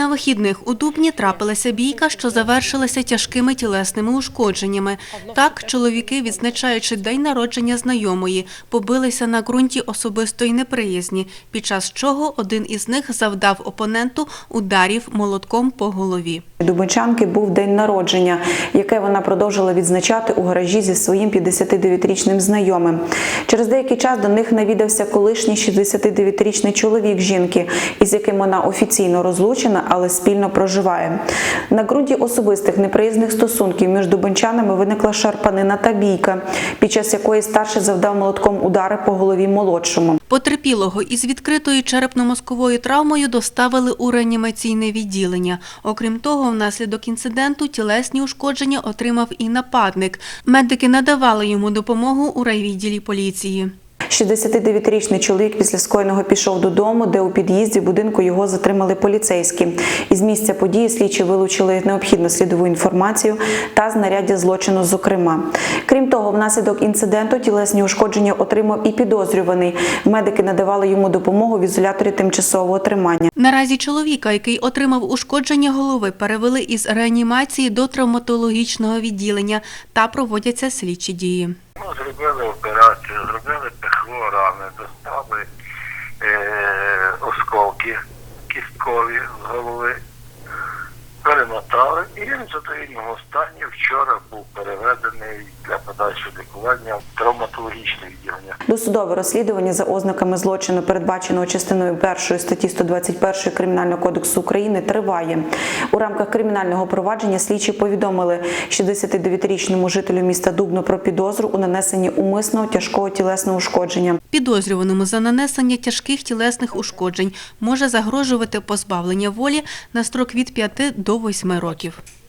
На вихідних у Дубні трапилася бійка, що завершилася тяжкими тілесними ушкодженнями. Так, чоловіки, відзначаючи день народження знайомої, побилися на ґрунті особистої неприязні, під час чого один із них завдав опоненту ударів молотком по голові. Дубинчанки був день народження, яке вона продовжила відзначати у гаражі зі своїм 59-річним знайомим. Через деякий час до них навідався колишній 69-річний чоловік жінки, із яким вона офіційно розлучена, але спільно проживає. На ґрунті особистих неприязних стосунків між дубинчанами виникла шарпанина та бійка, під час якої старший завдав молотком удари по голові молодшому. Потерпілого із відкритою черепно-мозковою травмою доставили у реанімаційне відділення. Окрім того, внаслідок інциденту тілесні ушкодження отримав і нападник. Медики надавали йому допомогу у райвідділі поліції. 69-річний чоловік після скоєного пішов додому, де у під'їзді будинку його затримали поліцейські. Із місця події слідчі вилучили необхідну слідову інформацію та знаряддя злочину, зокрема. Крім того, внаслідок інциденту тілесні ушкодження отримав і підозрюваний. Медики надавали йому допомогу в ізоляторі тимчасового тримання. Наразі чоловіка, який отримав ушкодження голови, перевели із реанімації до травматологічного відділення та проводяться слідчі дії. Зробили операцію, і він в задовільному стані вчора був переведений для подальшого лікування в травматологічне відділення. Досудове розслідування за ознаками злочину, передбаченого частиною 1 статті 121 Кримінального кодексу України, триває. У рамках кримінального провадження слідчі повідомили 69-річному жителю міста Дубно про підозру у нанесенні умисного тяжкого тілесного ушкодження. Підозрюваному за нанесення тяжких тілесних ушкоджень може загрожувати позбавлення волі на строк від 5 до 8 років.